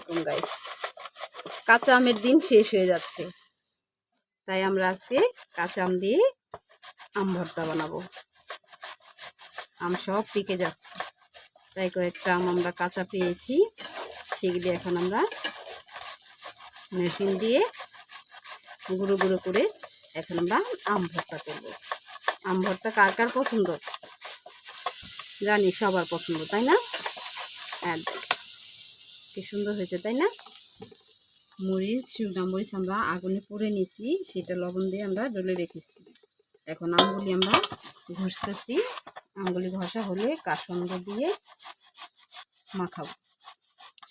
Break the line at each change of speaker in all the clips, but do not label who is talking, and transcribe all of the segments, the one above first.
Guys কাঁচা আমের দিন শেষ হয়ে যাচ্ছে। তাই আমরা আজকে কাঁচা আম দিয়ে আম ভর্তা বানাবো। আম সব পেকে যাচ্ছে। তাই কয়েকটা আম আমরা কাঁচা পেয়েছি। সেগুলি এখন আমরা মেশিন দিয়ে গুঁড়ো গুঁড়ো করে এখন আমরা আম ভর্তা করব। আম ভর্তা কার কার পছন্দ? জানি সবার পছন্দ, তাই না? একদম। কি সুন্দর হয়েছে, তাই না? মরিচ, শুকনা মরিচ আমরা আগুনে পুড়ে নিয়েছি, সেটা লবণ দিয়ে আমরা ডলে রেখেছি। এখন আমগুলি আমরা ঘষতেছি আমগুলি ঘষা হলে কাসন্দ দিয়ে মাখাবো।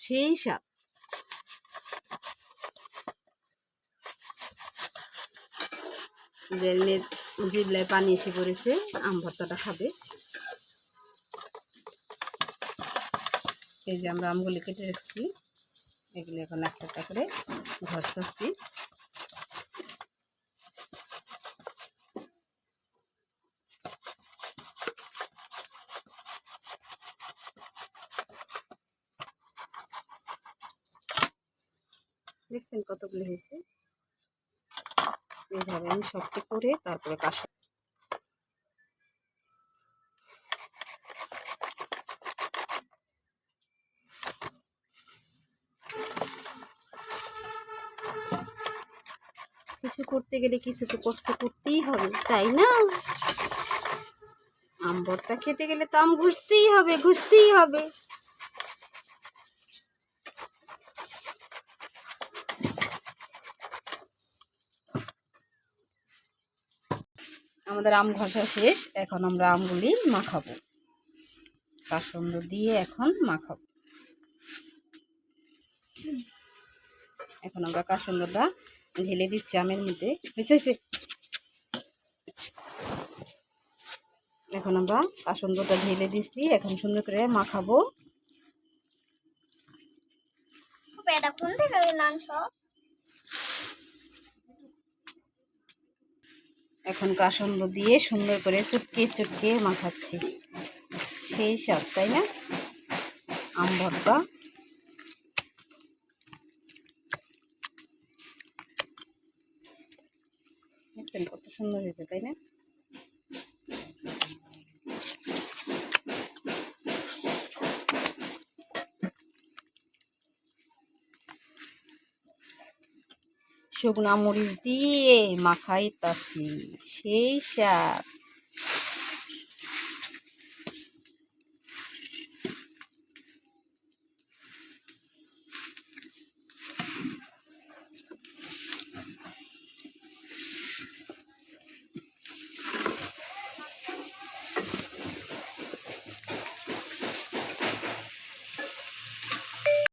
সেই স্বাদ। জিবলায় পানি এসে পড়েছে, আম ভর্তাটা খাবে। এই যে আমরা আমগুলি কেটে রেখেছি। এগুলি এখন একটা একটা করে ঘষতেছি। দেখছেন কতগুলো হয়েছে? এইভাবে আমি সবটি করে তারপরে কাশ কিছু করতে গেলে কিছু তো কষ্ট করতেই হবে, তাই না? আম খেতে গেলে তো আম ঘুষতেই হবে ঘুষতেই হবে। আমাদের আম ঘষা শেষ, এখন আমরা আমগুলি মাখাবো। কাসন্দ দিয়ে এখন মাখাবো। এখন আমরা কাসন্দটা ঢেলে দিচ্ছি আমের মধ্যে। হয়েছে হয়েছে। এখন আমরা কাসন্দটা ঢেলে দিচ্ছি এখন সুন্দর করে মাখাবো। এখন কাসন্দ দিয়ে সুন্দর করে চটকে চটকে মাখাচ্ছি। সেই স্বাদ তাই না? আম ভর্তা। দেখছেন কত সুন্দর হয়েছে তাই না? শুকনা মরিচ দিয়ে মাখাইতাছি সেই স্বাদ।